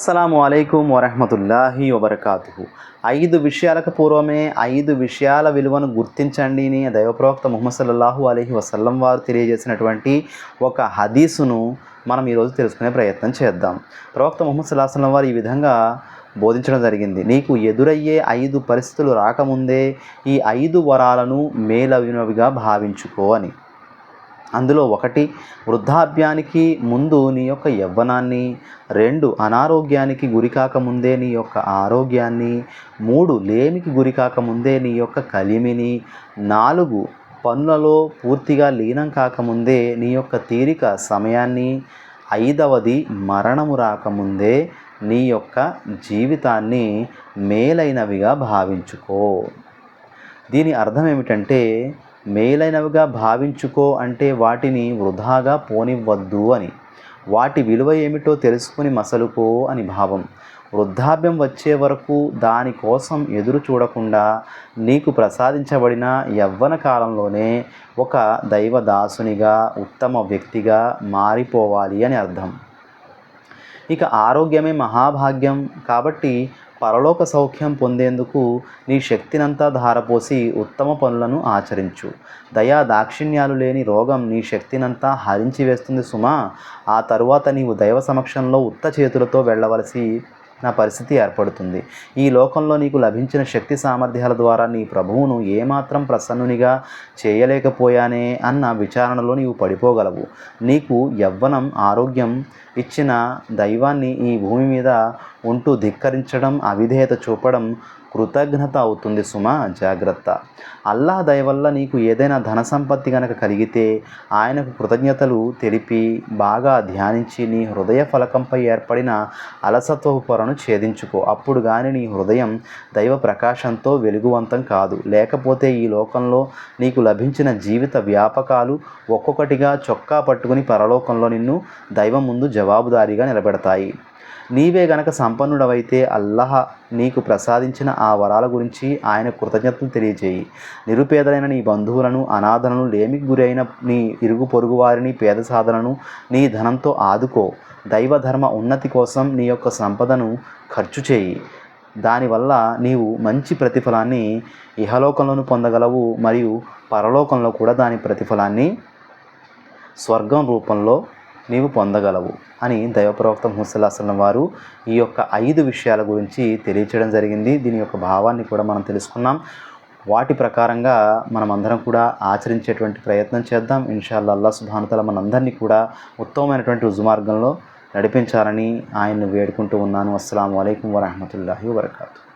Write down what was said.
అస్సలాము అలైకుం వరహమతుల్లాహి వబర్కాతు ఐదు విషయాలకు పూర్వమే ఐదు విషయాల విలువను గుర్తించండి అని దైవప్రవక్త ముహమ్మద్ సల్లల్లాహు అలహి వసల్లం వారు తెలియజేసినటువంటి ఒక హదీసును మనం ఈరోజు తెలుసుకునే ప్రయత్నం చేద్దాం. ప్రవక్త ముహమ్మద్ సల్లాహ్ వారు ఈ విధంగా బోధించడం జరిగింది. నీకు ఎదురయ్యే ఐదు పరిస్థితులు రాకముందే ఈ ఐదు వరాలను మేలవినవిగా భావించుకో అని. అందులో ఒకటి వృద్ధాప్యానికి ముందు నీ యొక్క యవ్వనాన్ని రెండు అనారోగ్యానికి గురికాకముందే నీ యొక్క ఆరోగ్యాన్ని మూడు లేమికి గురికాకముందే నీ యొక్క కలిమిని నాలుగు పనులలో పూర్తిగా లీనం కాకముందే నీ యొక్క తీరిక సమయాన్ని ఐదవది మరణము రాకముందే నీ యొక్క జీవితాన్ని మేలైనవిగా భావించుకో. దీని అర్థం ఏమిటంటే మేలైనవిగా భావించుకో అంటే వాటిని వృధాగా పోనివ్వద్దు అని. వాటి విలువ ఏమిటో తెలుసుకుని మసలుకో అని భావం. వృద్ధాప్యం వచ్చే వరకు దానికోసం ఎదురు చూడకుండా నీకు ప్రసాదించబడిన యవ్వన కాలంలోనే ఒక దైవదాసునిగా ఉత్తమ వ్యక్తిగా మారిపోవాలి అని అర్థం. ఇక ఆరోగ్యమే మహాభాగ్యం. కాబట్టి పరలోక సౌఖ్యం పొందేందుకు నీ శక్తినంతా ధారపోసి ఉత్తమ పనులను ఆచరించు. దయా దాక్షిణ్యాలు లేని రోగం నీ శక్తినంతా హరించి వేస్తుంది సుమా. ఆ తరువాత నీవు దైవ సమక్షంలో ఉత్త చేతులతో వెళ్ళవలసి నా పరిస్థితి ఏర్పడుతుంది. ఈ లోకంలో నీకు లభించిన శక్తి సామర్థ్యాల ద్వారా నీ ప్రభువును ఏమాత్రం ప్రసన్నునిగా చేయలేకపోయానే అన్న విచారణలో నీవు పడిపోగలవు. నీకు యవ్వనం ఆరోగ్యం ఇచ్చిన దైవాన్ని ఈ భూమి మీద ఉంటూ ధిక్కరించడం అవిధేయత చూపడం కృతజ్ఞత అవుతుంది సుమా జాగ్రత్త. అల్లా దయవల్ల నీకు ఏదైనా ధన సంపత్తి కనుక కలిగితే ఆయనకు కృతజ్ఞతలు తెలిపి బాగా ధ్యానించి నీ హృదయ ఫలకంపై ఏర్పడిన అలసత్వపు పొరను ఛేదించుకో. అప్పుడు కానీ నీ హృదయం దైవ ప్రకాశంతో వెలుగువంతం కాదు. లేకపోతే ఈ లోకంలో నీకు లభించిన జీవిత వ్యాపకాలు ఒక్కొక్కటిగా చొక్కా పట్టుకుని పరలోకంలో నిన్ను దైవం ముందు జవాబుదారీగా నిలబెడతాయి. నీవే గనక సంపన్నుడవైతే అల్లహ నీకు ప్రసాదించిన ఆ వరాల గురించి ఆయన కృతజ్ఞతలు తెలియజేయి. నిరుపేదలైన నీ బంధువులను అనాథలను లేమికి గురైన నీ ఇరుగు పొరుగు వారిని పేద సాధనను నీ ధనంతో ఆదుకో. దైవధర్మ ఉన్నతి కోసం నీ యొక్క సంపదను ఖర్చు చేయి. దానివల్ల నీవు మంచి ప్రతిఫలాన్ని ఇహలోకంలోను పొందగలవు మరియు పరలోకంలో కూడా దాని ప్రతిఫలాన్ని స్వర్గం రూపంలో నీవు పొందగలవు. అని దైవప్రవక్త ముసలాసలం వారు ఈ యొక్క ఐదు విషయాల గురించి తెలియచేయడం జరిగింది. దీని యొక్క భావాన్ని కూడా మనం తెలుసుకున్నాం వాటి ప్రకారంగా మనమందరం కూడా ఆచరించేటువంటి ప్రయత్నం చేద్దాం. ఇన్షాల్లా అల్లా సుభానతల మనందరినీ కూడా ఉత్తమమైనటువంటి రుజుమార్గంలో నడిపించాలని ఆయన్ను వేడుకుంటూ ఉన్నాను. అస్సలం అయికం వరహమూల వరకాతు